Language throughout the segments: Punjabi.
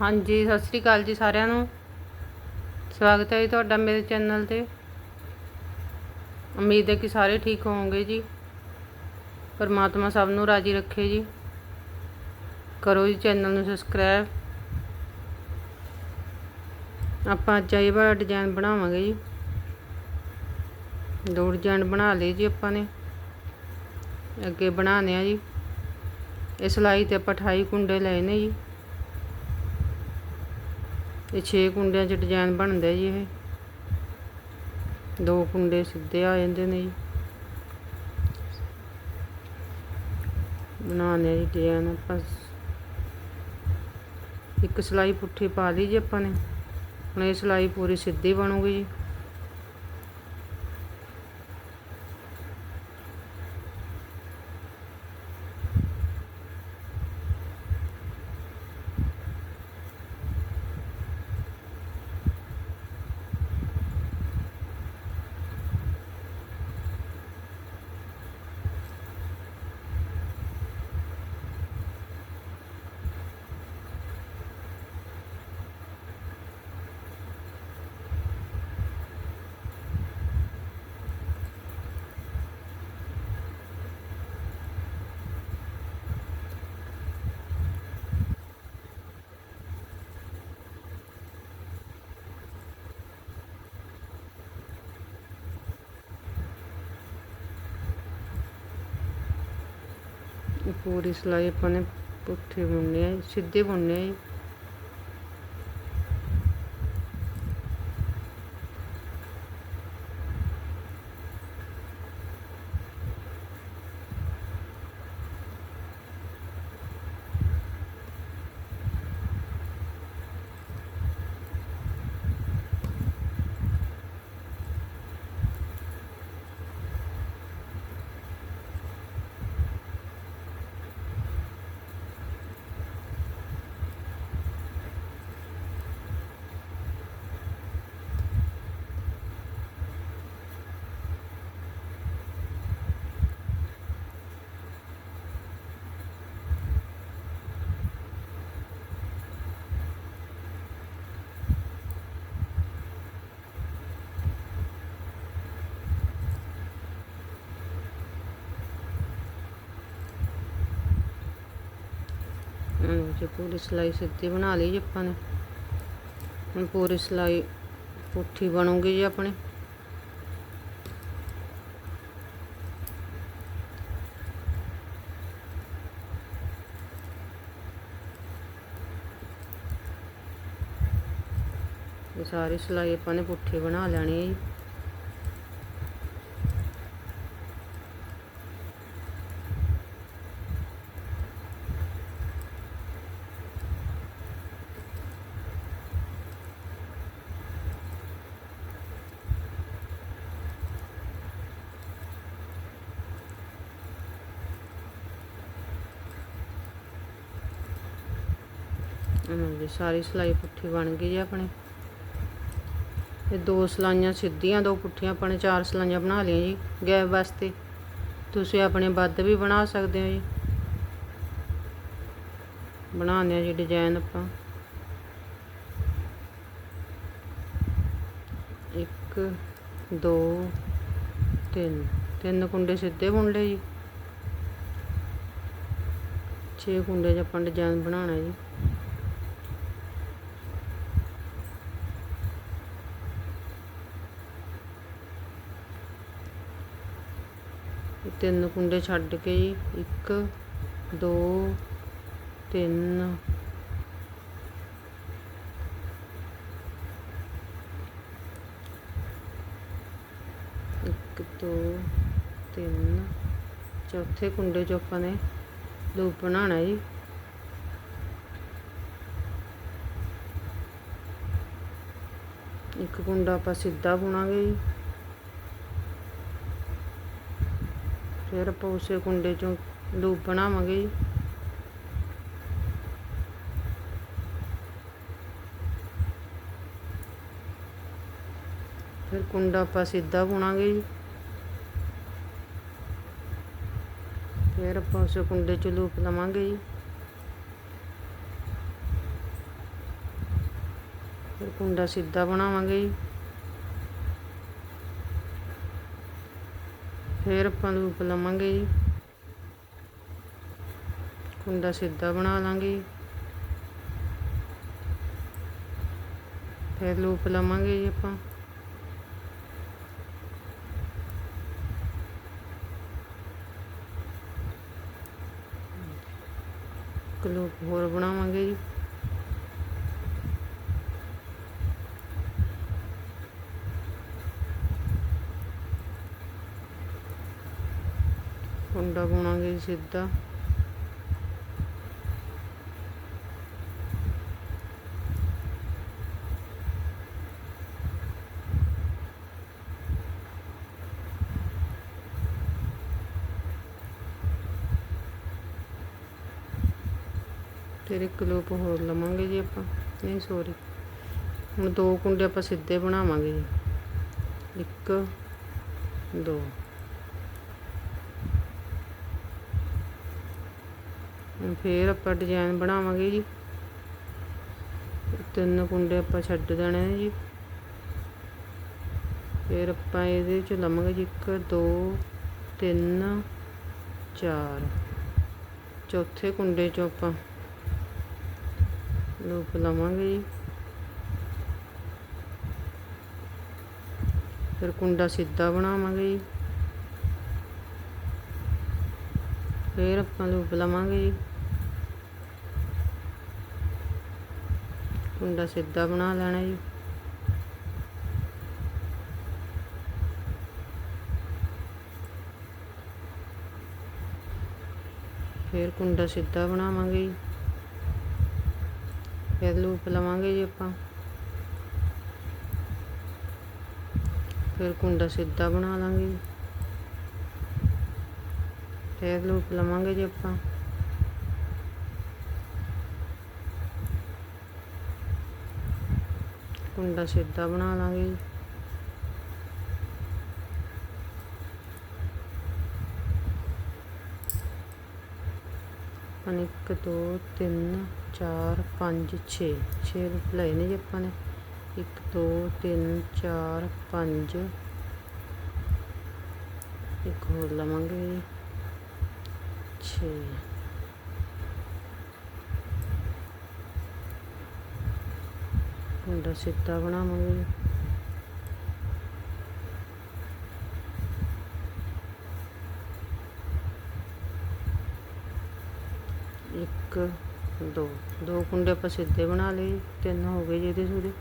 ਹਾਂਜੀ, ਸਤਿ ਸ੍ਰੀ ਅਕਾਲ ਜੀ ਸਾਰਿਆਂ ਨੂੰ। ਸਵਾਗਤ ਹੈ ਜੀ ਤੁਹਾਡਾ ਮੇਰੇ ਚੈਨਲ ਤੇ। ਉਮੀਦ ਹੈ ਕਿ ਸਾਰੇ ਠੀਕ ਹੋਵੋਗੇ ਜੀ। ਪਰਮਾਤਮਾ ਸਭ ਨੂੰ ਰਾਜੀ ਰੱਖੇ ਜੀ। ਕਰੋ ਜੀ ਚੈਨਲ ਨੂੰ ਸਬਸਕ੍ਰਾਈਬ। ਆਪਾਂ ਅੱਜ ਇਹ ਵਾਲਾ ਡਿਜ਼ਾਈਨ ਬਣਾਵਾਂਗੇ ਜੀ। ਦੋ ਡਿਜ਼ਾਈਨ ਬਣਾ ਲਏ ਜੀ ਆਪਾਂ ਨੇ। ਅੱਗੇ ਬਣਾਉਣੇ ਆ ਜੀ। ਇਹ ਸਿਲਾਈ ਤੇ ਆਪਾਂ 28 ਕੁੰਡੇ ਲਏ ਨੇ ਜੀ। ਇਹ 6 ਕੁੰਡਿਆਂ 'ਚ ਡਿਜ਼ਾਈਨ ਬਣਦਾ ਜੀ ਇਹ। ਦੋ ਕੁੰਡੇ ਸਿੱਧੇ ਆ ਜਾਂਦੇ ਨੇ ਜੀ। ਬਣਾਉਣੇ ਜੀ ਡਿਜ਼ਾਈਨ ਆਪਾਂ। ਇੱਕ ਸਿਲਾਈ ਪੁੱਠੀ ਪਾ ਲਈ ਜੀ ਆਪਾਂ ਨੇ। ਹੁਣ ਇਹ ਸਿਲਾਈ ਪੂਰੀ ਸਿੱਧੀ ਬਣੂਗੀ ਜੀ। ਪੂਰੀ ਸਿਲਾਈ ਆਪਾਂ ਨੇ ਪੁੱਠੀ ਬੁਣਨੀ ਹੈ ਸਿੱਧੇ ਬੁਣਨੇ ਹੈ ਜੀ। ਪੂਰੀ ਸਿਲਾਈ ਸਿੱਧੀ ਬਣਾ ਲਈ ਜੀ ਆਪਾਂ ਨੇ ਹੁਣ ਪੂਰੀ ਸਿਲਾਈ ਪੁੱਠੀ ਬਣੂਗੀ ਜੀ ਆਪਣੀ ਸਾਰੀ ਸਿਲਾਈ ਆਪਾਂ ਨੇ ਪੁੱਠੀ ਬਣਾ ਲੈਣੀ ਹੈ ਜੀ ਹਾਂਜੀ, ਸਾਰੀ ਸਿਲਾਈ ਪੁੱਠੀ ਬਣ ਗਈ ਜੀ ਆਪਣੀ। ਇਹ ਦੋ ਸਲਾਈਆਂ ਸਿੱਧੀਆਂ, ਦੋ ਪੁੱਠੀਆਂ ਆਪਾਂ ਨੇ ਚਾਰ ਸਲਾਈਆਂ ਬਣਾ ਲਈਆਂ ਜੀ ਗੈਪ ਵਾਸਤੇ। ਤੁਸੀਂ ਆਪਣੇ ਵੱਧ ਵੀ ਬਣਾ ਸਕਦੇ ਹੋ ਜੀ। ਬਣਾਉਂਦੇ ਆ ਜੀ ਡਿਜ਼ਾਈਨ ਆਪਾਂ। ਇੱਕ, ਦੋ, ਤਿੰਨ। ਤਿੰਨ ਕੁੰਡੇ ਸਿੱਧੇ ਬੁਣ ਲਏ ਜੀ। 6 ਕੁੰਡੇ 'ਚ ਆਪਾਂ ਡਿਜ਼ਾਈਨ ਬਣਾਉਣਾ ਜੀ ਇਹ ਤਿੰਨ ਕੁੰਡੇ ਛੱਡ ਕੇ ਜੀ, ਇੱਕ, ਦੋ, ਤਿੰਨ। ਇੱਕ, ਦੋ, ਤਿੰਨ। ਚੌਥੇ ਕੁੰਡੇ 'ਚ ਆਪਾਂ ਨੇ ਲੂਪ ਬਣਾਉਣਾ ਜੀ। ਇੱਕ ਕੁੰਡਾ ਆਪਾਂ ਸਿੱਧਾ ਬੁਣਾਂਗੇ ਜੀ। ਫਿਰ ਆਪਾਂ ਉਸੇ ਕੁੰਡੇ ਚੋਂ ਲੂਪ ਬਣਾਵਾਂਗੇ ਜੀ। ਫਿਰ ਕੁੰਡਾ ਆਪਾਂ ਸਿੱਧਾ ਬੁਣਾਂਗੇ ਜੀ। ਫਿਰ ਆਪਾਂ ਉਸੇ ਕੁੰਡੇ ਚ ਲੂਪ ਲਵਾਂਗੇ ਜੀ। ਫਿਰ ਕੁੰਡਾ ਸਿੱਧਾ ਬਣਾਵਾਂਗੇ ਜੀ। ਫਿਰ ਆਪਾਂ ਲੂਪ ਲਵਾਂਗੇ ਜੀ। ਕੁੰਡਾ ਸਿੱਧਾ ਬਣਾ ਲਾਂਗੇ। ਜੀ ਫਿਰ ਲੂਪ ਲਵਾਂਗੇ ਜੀ ਆਪਾਂ। ਇੱਕ ਲੂਪ ਹੋਰ ਬਣਾਵਾਂਗੇ ਜੀ। ਕੁੰਡਾ ਬੁਣਾਂਗੇ ਜੀ ਸਿੱਧਾ। ਫਿਰ ਇੱਕ ਲੂਪ ਹੋਰ ਲਵਾਂਗੇ ਜੀ ਆਪਾਂ। ਨਹੀਂ ਸੋਰੀ ਹੁਣ ਦੋ ਕੁੰਡੇ ਆਪਾਂ ਸਿੱਧੇ ਬਣਾਵਾਂਗੇ ਜੀ। ਇੱਕ, ਦੋ। ਫੇਰ ਆਪਾਂ ਡਿਜ਼ਾਈਨ ਬਣਾਵਾਂਗੇ ਜੀ। ਤਿੰਨ ਕੁੰਡੇ ਆਪਾਂ ਛੱਡ ਦੇਣੇ ਨੇ ਜੀ। ਫਿਰ ਆਪਾਂ ਇਹਦੇ ਚ ਲਵਾਂਗੇ ਜੀ ਇੱਕ, ਦੋ, ਤਿੰਨ, ਚਾਰ। ਚੌਥੇ ਕੁੰਡੇ ਚੋਂ ਆਪਾਂ ਲੂਪ ਲਵਾਂਗੇ ਜੀ। ਫਿਰ ਕੁੰਡਾ ਸਿੱਧਾ ਬਣਾਵਾਂਗੇ ਜੀ। ਫਿਰ ਆਪਾਂ ਲੂਪ ਲਵਾਂਗੇ ਜੀ। ਕੁੰਡਾ ਸਿੱਧਾ ਬਣਾ ਲੈਣਾ ਜੀ। ਫਿਰ ਕੁੰਡਾ ਸਿੱਧਾ ਬਣਾਵਾਂਗੇ ਜੀ। ਫਿਰ ਲੂਪ ਲਵਾਂਗੇ ਜੀ ਆਪਾਂ। ਫਿਰ ਕੁੰਡਾ ਸਿੱਧਾ ਬਣਾ ਲਾਂਗੇ ਜੀ। ਫਿਰ ਲੂਪ ਲਵਾਂਗੇ ਜੀ ਆਪਾਂ। ਕੁੰਡਾ ਸਿੱਧਾ ਬਣਾ ਲਾਂਗੇ ਜੀ। ਆਪਾਂ 1 2 3 4 5 6 6 ਲਏ ਨੇ ਜੀ ਆਪਾਂ ਨੇ। 1 2 3 4 5 ਇੱਕ ਹੋਰ ਲਵਾਂਗੇ ਜੀ। 6 ਅੰਡਾ ਸਿੱਧਾ ਬਣਾਵਾਂਗੇ ਇੱਕ, ਦੋ। ਦੋ ਕੁੰਡੇ ਆਪਾਂ ਸਿੱਧੇ ਬਣਾ ਲਏ ਤਿੰਨ ਹੋ ਗਏ ਜਿਹਦੇ ਸੂਦੇ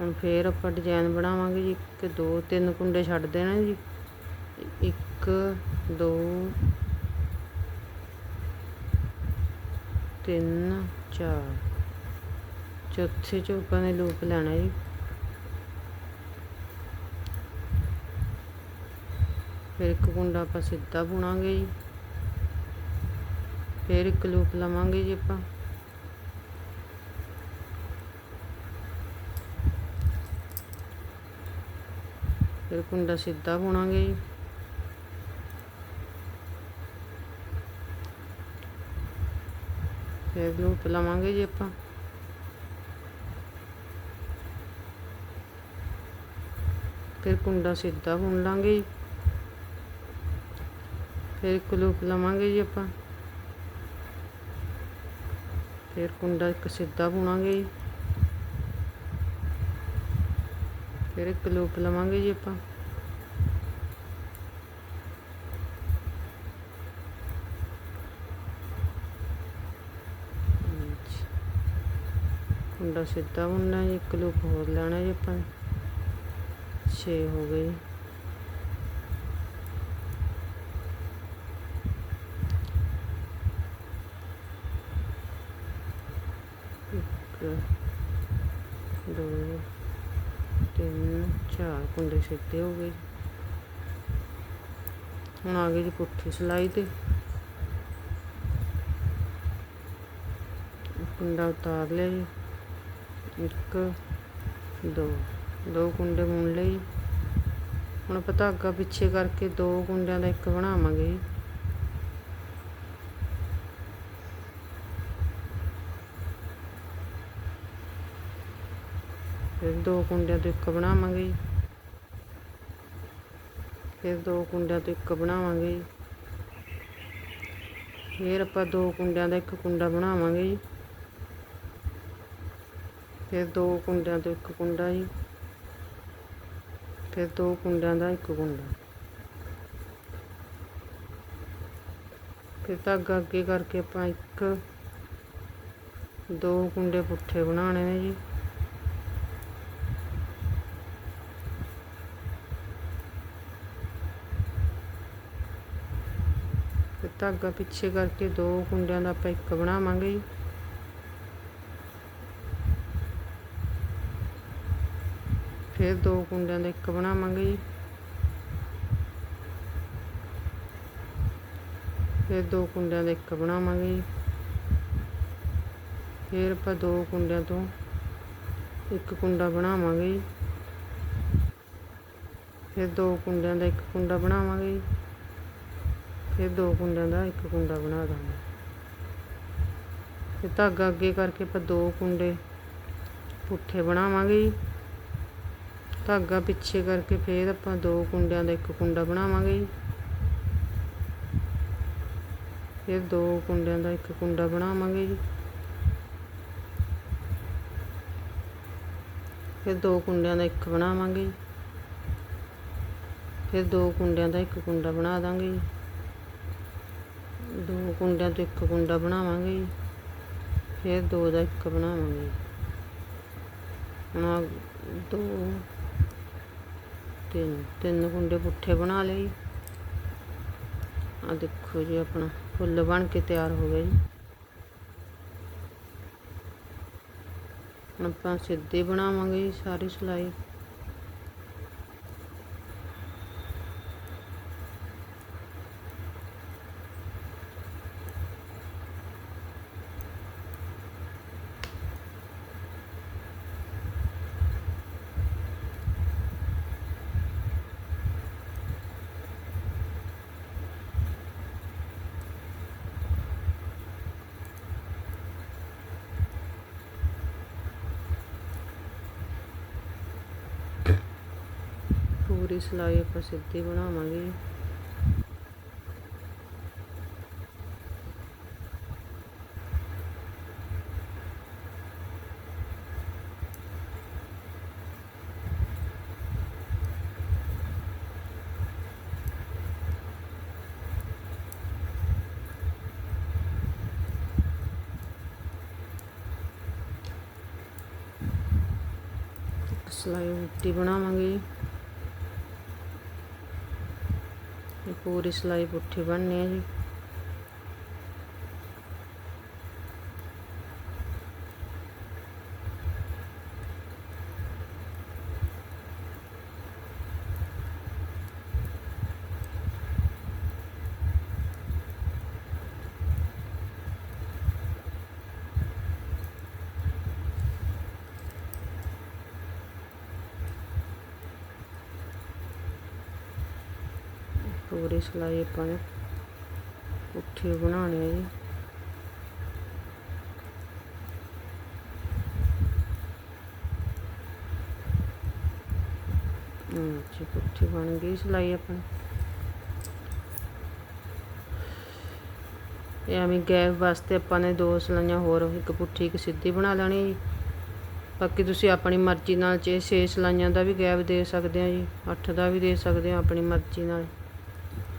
ਹੁਣ ਫੇਰ ਆਪਾਂ ਡਿਜ਼ਾਈਨ ਬਣਾਵਾਂਗੇ ਜੀ। ਇੱਕ, ਦੋ, ਤਿੰਨ ਕੁੰਡੇ ਛੱਡ ਦੇਣਾ ਜੀ। ਇੱਕ, ਦੋ, ਤਿੰਨ, ਚਾਰ। ਚੌਥੇ ਚ ਆਪਾਂ ਨੇ ਲੂਪ ਲੈਣਾ ਜੀ। ਫਿਰ ਇੱਕ ਕੁੰਡਾ ਆਪਾਂ ਸਿੱਧਾ ਬੁਣਾਂਗੇ ਜੀ। ਫਿਰ ਇੱਕ ਲੂਪ ਲਵਾਂਗੇ ਜੀ ਆਪਾਂ। ਫਿਰ ਕੁੰਡਾ ਸਿੱਧਾ ਬੁਣਾਂਗੇ ਜੀ। ਫਿਰ ਲੂਪ ਲਵਾਂਗੇ ਜੀ ਆਪਾਂ। ਫਿਰ ਕੁੰਡਾ ਸਿੱਧਾ ਬੁਣ ਲਾਂਗੇ ਜੀ। ਫਿਰ ਇੱਕ ਲੂਪ ਲਵਾਂਗੇ ਜੀ ਆਪਾਂ। ਫਿਰ ਕੁੰਡਾ ਇੱਕ ਸਿੱਧਾ ਬੁਣਾਂਗੇ ਜੀ। ਫਿਰ ਇੱਕ ਲੂਪ ਲਵਾਂਗੇ ਜੀ ਆਪਾਂ। ਹਾਂਜੀ। ਕੁੰਡਾ ਸਿੱਧਾ ਬੁਣਨਾ ਜੀ, ਇੱਕ ਲੂਪ ਹੋਰ ਲੈਣਾ ਜੀ ਆਪਾਂ। ਨੇ। ਛੇ ਹੋ ਗਏ। ਇੱਕ, ਦੋ, ਤਿੰਨ, ਚਾਰ ਕੁੰਡੇ ਸਿੱਧੇ ਹੋ ਗਏ। ਹੁਣ ਆ ਗਈ ਜੀ ਪੁੱਠੀ ਸਿਲਾਈ ਤੇ। ਕੁੰਡਾ ਉਤਾਰ ਲਿਆ ਜੀ। ਇੱਕ, ਦੋ। ਦੋ ਕੁੰਡੇ ਬੁਣ ਲਏ ਹੁਣ ਆਪਾਂ ਧਾਗਾ ਪਿੱਛੇ ਕਰਕੇ ਦੋ ਕੁੰਡਿਆਂ ਦਾ ਇੱਕ ਬਣਾਵਾਂਗੇ। ਫਿਰ ਦੋ ਕੁੰਡਿਆਂ ਤੋਂ ਇੱਕ ਬਣਾਵਾਂਗੇ। ਫਿਰ ਦੋ ਕੁੰਡਿਆਂ ਤੋਂ ਇੱਕ ਬਣਾਵਾਂਗੇ। ਫਿਰ ਆਪਾਂ ਦੋ ਕੁੰਡਿਆਂ ਦਾ ਇੱਕ ਕੁੰਡਾ ਬਣਾਵਾਂਗੇ। ਜੀ ਫਿਰ ਦੋ ਕੁੰਡਿਆਂ ਤੋਂ ਇੱਕ ਕੁੰਡਾ ਜੀ। ਫਿਰ ਦੋ ਕੁੰਡਿਆਂ ਦਾ ਇੱਕ ਕੁੰਡਾ। ਫਿਰ ਧਾਗਾ ਅੱਗੇ ਕਰਕੇ ਆਪਾਂ ਇੱਕ, ਦੋ ਕੁੰਡੇ ਪੁੱਠੇ ਬਣਾਉਣੇ ਨੇ ਜੀ। ਫਿਰ ਧਾਗਾ ਪਿੱਛੇ ਕਰਕੇ ਦੋ ਕੁੰਡਿਆਂ ਦਾ ਆਪਾਂ ਇੱਕ ਬਣਾਵਾਂਗੇ ਜੀ। ਫਿਰ ਦੋ ਕੁੰਡਿਆਂ ਦਾ ਇੱਕ ਬਣਾਵਾਂਗੇ ਜੀ। ਫਿਰ ਦੋ ਕੁੰਡਿਆਂ ਦਾ ਇੱਕ ਬਣਾਵਾਂਗੇ ਜੀ। ਫਿਰ ਆਪਾਂ ਦੋ ਕੁੰਡਿਆਂ ਤੋਂ ਇੱਕ ਕੁੰਡਾ ਬਣਾਵਾਂਗੇ ਜੀ। ਫਿਰ ਦੋ ਕੁੰਡਿਆਂ ਦਾ ਇੱਕ ਕੁੰਡਾ ਬਣਾਵਾਂਗੇ ਜੀ। ਫਿਰ ਦੋ ਕੁੰਡਿਆਂ ਦਾ ਇੱਕ ਕੁੰਡਾ ਬਣਾ ਦਾਂਗੇ। ਫਿਰ ਧਾਗਾ ਅੱਗੇ ਕਰਕੇ ਆਪਾਂ ਦੋ ਕੁੰਡੇ ਪੁੱਠੇ ਬਣਾਵਾਂਗੇ ਜੀ। ਧਾਗਾ ਪਿੱਛੇ ਕਰਕੇ ਫਿਰ ਆਪਾਂ ਦੋ ਕੁੰਡਿਆਂ ਦਾ ਇੱਕ ਕੁੰਡਾ ਬਣਾਵਾਂਗੇ ਜੀ। ਫਿਰ ਦੋ ਕੁੰਡਿਆਂ ਦਾ ਇੱਕ ਕੁੰਡਾ ਬਣਾਵਾਂਗੇ ਜੀ। ਫਿਰ ਦੋ ਕੁੰਡਿਆਂ ਦਾ ਇੱਕ ਬਣਾਵਾਂਗੇ ਜੀ। ਫਿਰ ਦੋ ਕੁੰਡਿਆਂ ਦਾ ਇੱਕ ਕੁੰਡਾ ਬਣਾ ਦਾਂਗੇ ਜੀ। ਦੋ ਕੁੰਡਿਆਂ ਤੋਂ ਇੱਕ ਕੁੰਡਾ ਬਣਾਵਾਂਗੇ ਜੀ। ਫਿਰ ਦੋ ਦਾ ਇੱਕ ਬਣਾਵਾਂਗੇ ਹੁਣ ਦੋ ਤਿੰਨ ਤਿੰਨ ਕੁੰਡੇ ਪੁੱਠੇ ਬਣਾ ਲਏ ਆ ਦੇਖੋ ਜੀ ਆਪਣਾ, ਫੁੱਲ ਬਣ ਕੇ ਤਿਆਰ ਹੋ ਗਿਆ ਜੀ। ਹੁਣ ਆਪਾਂ ਸਿੱਧੇ ਬਣਾਵਾਂਗੇ ਜੀ ਸਾਰੀ ਸਿਲਾਈ। ਪੂਰੀ ਸਿਲਾਈ ਆਪਾਂ ਸਿੱਧੀ ਬਣਾਵਾਂਗੇ। ਜੀ ਇੱਕ ਬਣਾਵਾਂਗੇ ਜੀ ਇਹ ਪੂਰੀ ਸਿਲਾਈ ਪੁੱਠੀ ਬਣਨੀ ਹੈ ਜੀ। ਪੂਰੀ ਸਿਲਾਈ ਆਪਾਂ ਨੇ ਪੁੱਠੀ ਬਣਾਉਣੀ ਹੈ ਜੀ। ਹਮ ਜੀ ਪੁੱਠੀ ਬਣ ਗਈ ਸਿਲਾਈ ਆਪਣੀ। ਇਹ ਐਵੇਂ ਗੈਪ ਵਾਸਤੇ ਆਪਾਂ ਨੇ ਦੋ ਸਿਲਾਈਆਂ ਹੋਰ, ਇੱਕ ਪੁੱਠੀ, ਇੱਕ ਸਿੱਧੀ ਬਣਾ ਲੈਣੀ ਜੀ। ਬਾਕੀ ਤੁਸੀਂ ਆਪਣੀ ਮਰਜ਼ੀ ਨਾਲ ਜੇ 6 ਸਿਲਾਈਆਂ ਦਾ ਵੀ ਗੈਪ ਦੇ ਸਕਦੇ ਹੋ ਜੀ 8 ਦਾ ਵੀ ਦੇ ਸਕਦੇ ਹੋ ਆਪਣੀ ਮਰਜ਼ੀ ਨਾਲ।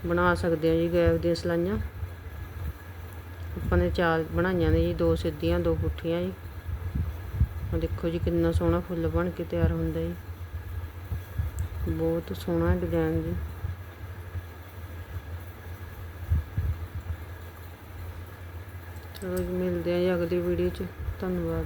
ਬਣਾ ਸਕਦੇ ਹਾਂ ਜੀ ਗੈਪ ਦੀਆਂ ਸਲਾਈਆਂ। ਆਪਾਂ ਨੇ ਚਾਰ ਬਣਾਈਆਂ ਨੇ ਜੀ, ਦੋ ਸਿੱਧੀਆਂ, ਦੋ ਪੁੱਠੀਆਂ ਜੀ। ਆ ਦੇਖੋ ਜੀ ਕਿੰਨਾ ਸੋਹਣਾ ਫੁੱਲ ਬਣ ਕੇ ਤਿਆਰ ਹੁੰਦਾ ਜੀ। ਬਹੁਤ ਸੋਹਣਾ ਡਿਜ਼ਾਈਨ ਜੀ। ਚਲੋ ਜੀ, ਮਿਲਦੇ ਆ ਜੀ ਅਗਲੀ ਵੀਡੀਓ 'ਚ। ਧੰਨਵਾਦ।